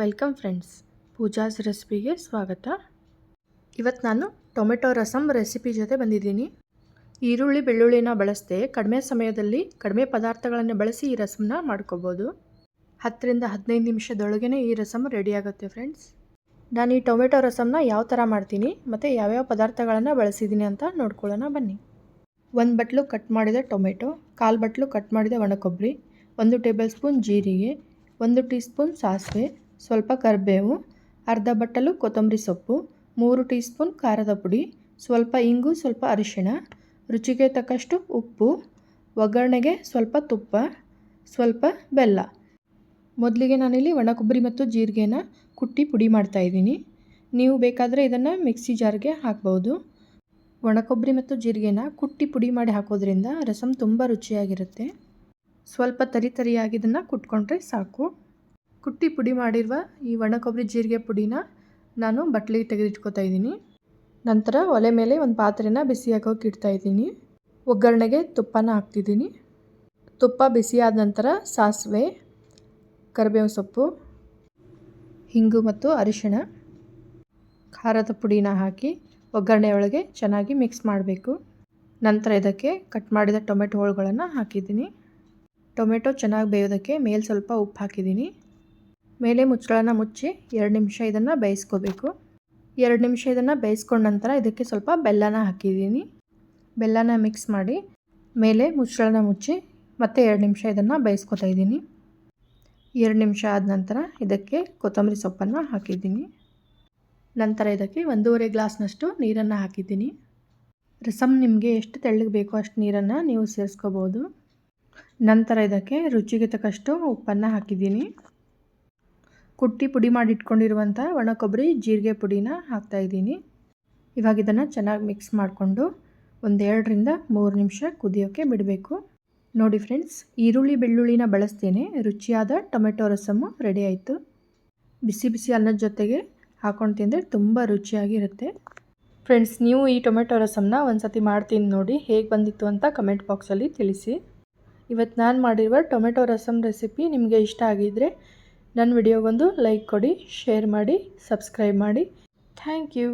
Welcome friends. Pooja's ರೆಸಿಪಿಗೆ ಸ್ವಾಗತ. ಇವತ್ತು ನಾನು ಟೊಮೆಟೊ ರಸಮ್ ರೆಸಿಪಿ ಜೊತೆ ಬಂದಿದ್ದೀನಿ. ಈರುಳ್ಳಿ ಬೆಳ್ಳುಳ್ಳಿನ ಬಳಸದೆ ಕಡಿಮೆ ಸಮಯದಲ್ಲಿ ಕಡಿಮೆ ಪದಾರ್ಥಗಳನ್ನು ಬಳಸಿ ಈ ರಸಮ್ನ ಮಾಡ್ಕೋಬೋದು. ಹತ್ತರಿಂದ ಹದಿನೈದು ನಿಮಿಷದೊಳಗೇ ಈ ರಸಮ್ ರೆಡಿಯಾಗುತ್ತೆ ಫ್ರೆಂಡ್ಸ್. ನಾನು ಈ ಟೊಮೆಟೊ ರಸಮ್ನ ಯಾವ ಥರ ಮಾಡ್ತೀನಿ ಮತ್ತು ಯಾವ್ಯಾವ ಪದಾರ್ಥಗಳನ್ನು ಬಳಸಿದ್ದೀನಿ ಅಂತ ನೋಡ್ಕೊಳ್ಳೋಣ ಬನ್ನಿ. ಒಂದು ಬಟ್ಲು ಕಟ್ ಮಾಡಿದ ಟೊಮೆಟೊ, ಕಾಲು ಬಟ್ಲು ಕಟ್ ಮಾಡಿದ ಒಣಕೊಬ್ಬರಿ, ಒಂದು ಟೇಬಲ್ ಸ್ಪೂನ್ ಜೀರಿಗೆ, ಒಂದು ಟೀ ಸ್ಪೂನ್ ಸಾಸಿವೆ ಸ್ವಲ್ಪ ಕರಿಬೇವು, ಅರ್ಧ ಬಟ್ಟಲು ಕೊತ್ತಂಬರಿ ಸೊಪ್ಪು, ಮೂರು ಟೀ ಸ್ಪೂನ್ ಖಾರದ ಪುಡಿ, ಸ್ವಲ್ಪ ಇಂಗು, ಸ್ವಲ್ಪ ಅರಿಶಿಣ, ರುಚಿಗೆ ತಕ್ಕಷ್ಟು ಉಪ್ಪು, ಒಗ್ಗರಣೆಗೆ ಸ್ವಲ್ಪ ತುಪ್ಪ, ಸ್ವಲ್ಪ ಬೆಲ್ಲ. ಮೊದಲಿಗೆ ನಾನಿಲ್ಲಿ ಒಣ ಕೊಬ್ಬರಿ ಮತ್ತು ಜೀರಿಗೆನ ಕುಟ್ಟಿ ಪುಡಿ ಮಾಡ್ತಾಯಿದ್ದೀನಿ ನೀವು ಬೇಕಾದರೆ ಇದನ್ನು ಮಿಕ್ಸಿ ಜಾರ್ಗೆ ಹಾಕ್ಬೋದು. ಒಣ ಕೊಬ್ಬರಿ ಮತ್ತು ಜೀರಿಗೆನ ಕುಟ್ಟಿ ಪುಡಿ ಮಾಡಿ ಹಾಕೋದ್ರಿಂದ ರಸಮ್ ತುಂಬ ರುಚಿಯಾಗಿರುತ್ತೆ. ಸ್ವಲ್ಪ ತರಿ ತರಿಯಾಗಿ ಇದನ್ನು ಕುಟ್ಕೊಂಡ್ರೆ ಸಾಕು. ಕುಟ್ಟಿ ಪುಡಿ ಮಾಡಿರುವ ಈ ಒಣ ಕೊಬ್ಬರಿ ಜೀರಿಗೆ ಪುಡಿನ ನಾನು ಬಟ್ಲಿಗೆ ತೆಗೆದಿಟ್ಕೋತಾ ಇದ್ದೀನಿ. ನಂತರ ಒಲೆ ಮೇಲೆ ಒಂದು ಪಾತ್ರೆನ ಬಿಸಿ ಹಾಕೋಕೆ ಇಡ್ತಾ ಇದ್ದೀನಿ. ಒಗ್ಗರಣೆಗೆ ತುಪ್ಪನ ಹಾಕ್ತಿದ್ದೀನಿ. ತುಪ್ಪ ಬಿಸಿಯಾದ ನಂತರ ಸಾಸಿವೆ ಕರಿಬೇವು ಸೊಪ್ಪು, ಹಿಂಗು ಮತ್ತು ಅರಿಶಿಣ, ಖಾರದ ಪುಡಿನ ಹಾಕಿ ಒಗ್ಗರಣೆ ಒಳಗೆ ಚೆನ್ನಾಗಿ ಮಿಕ್ಸ್ ಮಾಡಬೇಕು. ನಂತರ ಇದಕ್ಕೆ ಕಟ್ ಮಾಡಿದ ಟೊಮೆಟೊ ಹೋಳುಗಳನ್ನು ಹಾಕಿದ್ದೀನಿ. ಟೊಮೆಟೊ ಚೆನ್ನಾಗಿ ಬೇಯೋದಕ್ಕೆ ಮೇಲೆ ಸ್ವಲ್ಪ ಉಪ್ಪು ಹಾಕಿದ್ದೀನಿ. ಮೇಲೆ ಮುಚ್ಚಳನ ಮುಚ್ಚಿ ಎರಡು ನಿಮಿಷ ಇದನ್ನು ಬೇಯಿಸ್ಕೋಬೇಕು. ಎರಡು ನಿಮಿಷ ಇದನ್ನು ಬೇಯಿಸ್ಕೊಂಡ ನಂತರ ಇದಕ್ಕೆ ಸ್ವಲ್ಪ ಬೆಲ್ಲನ ಹಾಕಿದ್ದೀನಿ. ಬೆಲ್ಲನ ಮಿಕ್ಸ್ ಮಾಡಿ ಮೇಲೆ ಮುಚ್ಚಳನ ಮುಚ್ಚಿ ಮತ್ತೆ ಎರಡು ನಿಮಿಷ ಇದನ್ನು ಬೇಯಿಸ್ಕೊತಾ ಇದ್ದೀನಿ. ಎರಡು ನಿಮಿಷ ಆದ ನಂತರ ಇದಕ್ಕೆ ಕೊತ್ತಂಬರಿ ಸೊಪ್ಪನ್ನು ಹಾಕಿದ್ದೀನಿ. ನಂತರ ಇದಕ್ಕೆ ಒಂದೂವರೆ ಗ್ಲಾಸ್ನಷ್ಟು ನೀರನ್ನು ಹಾಕಿದ್ದೀನಿ. ರಸಮ್ ನಿಮಗೆ ಎಷ್ಟು ತೆಳ್ಳಗೆ ಬೇಕೋ ಅಷ್ಟು ನೀರನ್ನು ನೀವು ಸೇರಿಸ್ಕೋಬೋದು. ನಂತರ ಇದಕ್ಕೆ ರುಚಿಗೆ ತಕ್ಕಷ್ಟು ಉಪ್ಪನ್ನು ಹಾಕಿದ್ದೀನಿ. ಕುಟ್ಟಿ ಪುಡಿ ಮಾಡಿ ಇಟ್ಕೊಂಡಿರುವಂಥ ಒಣ ಕೊಬ್ಬರಿ ಜೀರಿಗೆ ಪುಡಿನ ಹಾಕ್ತಾಯಿದ್ದೀನಿ ಇವಾಗ ಇದನ್ನು ಚೆನ್ನಾಗಿ ಮಿಕ್ಸ್ ಮಾಡಿಕೊಂಡು ಒಂದೆರಡರಿಂದ ಮೂರು ನಿಮಿಷ ಕುದಿಯೋಕ್ಕೆ ಬಿಡಬೇಕು. ನೋಡಿ ಫ್ರೆಂಡ್ಸ್ ಈರುಳ್ಳಿ ಬೆಳ್ಳುಳ್ಳಿನ ಬಳಸ್ತೇನೆ. ರುಚಿಯಾದ ಟೊಮೆಟೊ ರಸಮ್ಮು ರೆಡಿ ಆಯಿತು. ಬಿಸಿ ಬಿಸಿ ಅನ್ನದ ಜೊತೆಗೆ ಹಾಕೊಂಡು ತಿಂದರೆ ತುಂಬ ರುಚಿಯಾಗಿರುತ್ತೆ. ಫ್ರೆಂಡ್ಸ್ ನೀವು ಈ ಟೊಮೆಟೊ ರಸಮ್ನ ಒಂದು ಸತಿ ಮಾಡ್ತೀನಿ ನೋಡಿ ಹೇಗೆ ಬಂದಿತ್ತು ಅಂತ ಕಮೆಂಟ್ ಬಾಕ್ಸಲ್ಲಿ ತಿಳಿಸಿ. ಇವತ್ತು ನಾನು ಮಾಡಿರುವ ಟೊಮೆಟೊ ರಸಮ್ ರೆಸಿಪಿ ನಿಮಗೆ ಇಷ್ಟ ಆಗಿದ್ದರೆ ನನ್ನ ವಿಡಿಯೋಗೊಂದು ಲೈಕ್ ಕೊಡಿ ಶೇರ್ ಮಾಡಿ ಸಬ್ಸ್ಕ್ರೈಬ್ ಮಾಡಿ. Thank you.